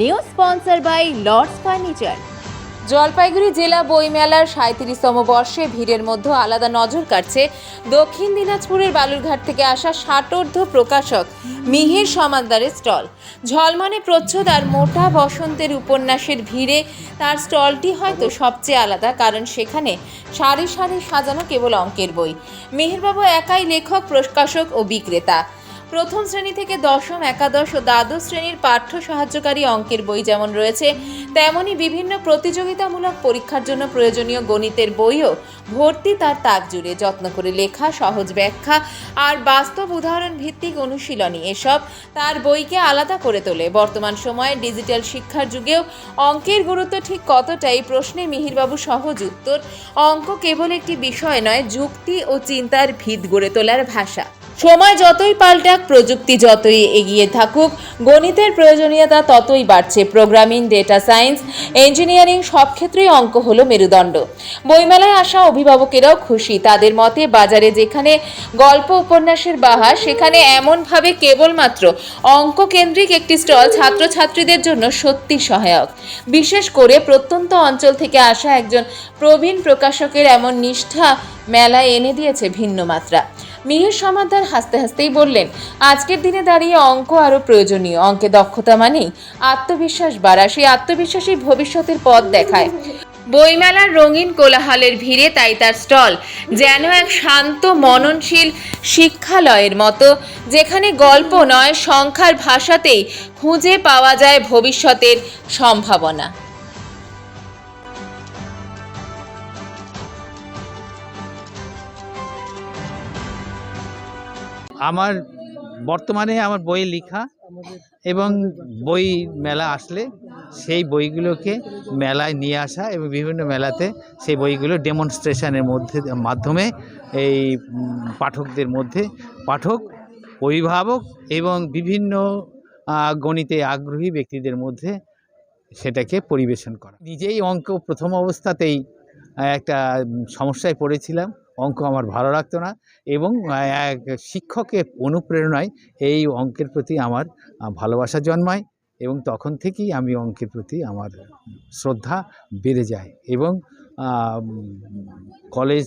New sponsor by Lords furniture Jalpaiguri জেলা বইমেলার সাঁত্রিশতম বর্ষে ভিড়ের মধ্যে আলাদা নজর কাটছে দক্ষিণ দিনাজপুরের বালুরঘাট থেকে আসা ষাটোর্ধ প্রকাশক মিহির সমাদ্দারের স্টল। ঝলমনে প্রচ্ছদ আর মোটা বসন্তের উপন্যাসের ভিড়ে তার স্টলটি হয়তো সবচেয়ে আলাদা, কারণ সেখানে সারি সারি সাজানো কেবল অঙ্কের বই। মিহিরবাবু একাই লেখক, প্রকাশক ও বিক্রেতা। প্রথম শ্রেণি থেকে দশম, একাদশ ও দ্বাদশ শ্রেণির পাঠ্য সাহায্যকারী অঙ্কের বই যেমন রয়েছে, তেমনি বিভিন্ন প্রতিযোগিতামূলক পরীক্ষার জন্য প্রয়োজনীয় গণিতের বইও ভর্তি তার তাক জুড়ে। যত্ন করে লেখা, সহজ ব্যাখ্যা আর বাস্তব উদাহরণ ভিত্তিক অনুশীলনী এসব তার বইকে আলাদা করে তোলে। বর্তমান সময়ে ডিজিটাল শিক্ষার যুগেও অঙ্কের গুরুত্ব ঠিক কতটাই প্রশ্নে মিহিরবাবু সহজ উত্তর। অঙ্ক কেবল একটি বিষয় নয়, যুক্তি ও চিন্তার ভিত গড়ে তোলার ভাষা। সময় যতই পাল্টাক, প্রযুক্তি যতই এগিয়ে থাকুক, গণিতের প্রয়োজনীয়তা ততই বাড়ছে। প্রোগ্রামিং, ডেটা সায়েন্স, ইঞ্জিনিয়ারিং সব ক্ষেত্রেই অঙ্ক হলো মেরুদণ্ড। বইমেলায় আসা অভিভাবকেরাও খুশি। তাদের মতে, বাজারে যেখানে গল্প উপন্যাসের বাহার সেখানে এমনভাবে কেবলমাত্র অঙ্ক কেন্দ্রিক একটি স্টল ছাত্রছাত্রীদের জন্য সত্যি সহায়ক। বিশেষ করে প্রত্যন্ত অঞ্চল থেকে আসা একজন প্রবীণ প্রকাশকের এমন নিষ্ঠা মেলায় এনে দিয়েছে ভিন্ন মাত্রা মিহির সমাদার হাসতে হাসতেই বললেন, আজকের দিনে দাঁড়িয়ে অঙ্ক আরও প্রয়োজনীয়। অঙ্কে দক্ষতা মানেই আত্মবিশ্বাস বাড়া। সেই আত্মবিশ্বাসী ভবিষ্যতের পথ দেখায়। বইমেলার রঙিন কোলাহলের ভিড়ে তাই তার স্টল, যেন এক শান্ত, মননশীল শিক্ষালয়ের মতো, যেখানে গল্প নয়, সংখ্যার ভাষাতেই খুঁজে পাওয়া যায় ভবিষ্যতের সম্ভাবনা। আমার বর্তমানে আমার বই লেখা এবং বই মেলা আসলে সেই বইগুলোকে মেলায় নিয়ে আসা এবং বিভিন্ন মেলাতে সেই বইগুলো ডেমনস্ট্রেশনের মধ্যে, মাধ্যমে এই পাঠকদের মধ্যে, পাঠক, অভিভাবক এবং বিভিন্ন গণিতে আগ্রহী ব্যক্তিদের মধ্যে সেটাকে পরিবেশন করা। নিজেই অঙ্ক প্রথম অবস্থাতেই একটা সমস্যায় পড়েছিলাম। অঙ্ক আমার ভালো লাগতো না এবং এক শিক্ষকের অনুপ্রেরণায় এই অঙ্কের প্রতি আমার ভালোবাসা জন্মায় এবং তখন থেকেই আমি অঙ্কের প্রতি আমার শ্রদ্ধা বেড়ে যায় এবং কলেজ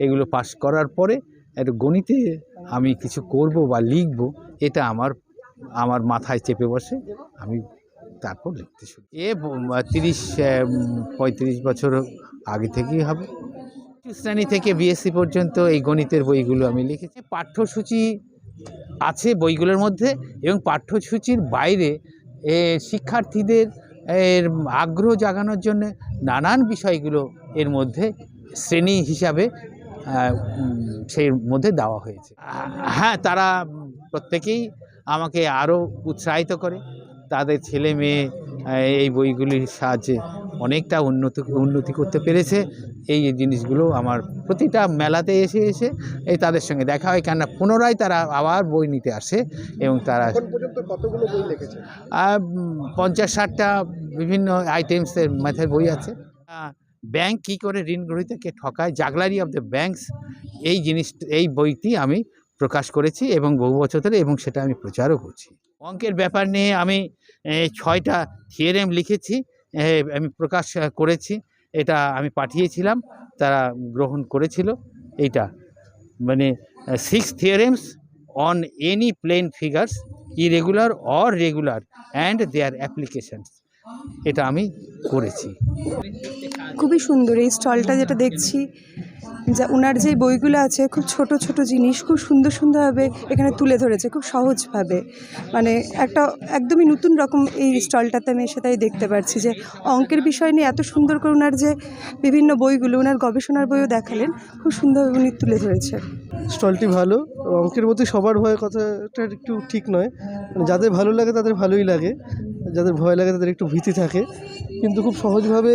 এগুলো পাশ করার পরে একটু গণিতে আমি কিছু করব বা লিখব এটা আমার আমার মাথায় চেপে বসে আমি তারপর লিখতে শুরু এ তিরিশ পঁয়ত্রিশ বছর আগে থেকেই হবে। শ্রেণি থেকে বিএসসি পর্যন্ত এই গণিতের বইগুলো আমি লিখেছি। পাঠ্যসূচি আছে বইগুলোর মধ্যে এবং পাঠ্যসূচির বাইরে শিক্ষার্থীদের এর আগ্রহ জাগানোর জন্য নানান বিষয়গুলো এর মধ্যে শ্রেণি হিসাবে সেই মধ্যে দেওয়া হয়েছে। হ্যাঁ তারা প্রত্যেকেই আমাকে আরও উৎসাহিত করে। তাদের ছেলে মেয়ে এই বইগুলির সাহায্যে অনেকটা উন্নত উন্নতি করতে পেরেছে। এই জিনিসগুলো আমার প্রতিটা মেলাতে এসে এসে এই তাদের সঙ্গে দেখা হয়। কেননা পুনরায় তারা আবার বই নিতে আসে এবং তারা পঞ্চাশ ষাটটা বিভিন্ন আইটেমসের ম্যাথের বই আছে। ব্যাংক কী করে ঋণ গ্রহীতাকে ঠকায়? জাগলারি অফ দ্য ব্যাংকস এই জিনিস এই বইটি আমি প্রকাশ করেছি এবং বহু বছর ধরে এবং সেটা আমি প্রচারও করছি। অঙ্কের ব্যাপার নিয়ে আমি ছয়টা থিওরেম লিখেছি। আমি প্রকাশ করেছি। এটা আমি পাঠিয়েছিলাম, তারা গ্রহণ করেছিল। এইটা। মানে six theorems on any plane figures irregular or regular and their applications এটা আমি করেছি। খুবই সুন্দর এই স্টলটা যেটা দেখছি যা ওনার যে বইগুলো আছে খুব ছোট ছোট জিনিস খুব সুন্দর সুন্দরভাবে এখানে তুলে ধরেছে খুব সহজভাবে। মানে একটা একদমই নতুন রকম এই স্টলটাতে আমি এসে তাই দেখতে পাচ্ছি যে অঙ্কের বিষয় নিয়ে এত সুন্দর করে ওনার যে বিভিন্ন বইগুলো ওনার গবেষণার বইও দেখালেন খুব সুন্দরভাবে উনি তুলে ধরেছেন স্টলটি ভালো অঙ্কের প্রতি সবার ভয় কথাটা একটু ঠিক নয়। মানে যাদের ভালো লাগে তাদের ভালোই লাগে। যাদের ভয় লাগে তাদের একটু ভীতি থাকে। কিন্তু খুব সহজভাবে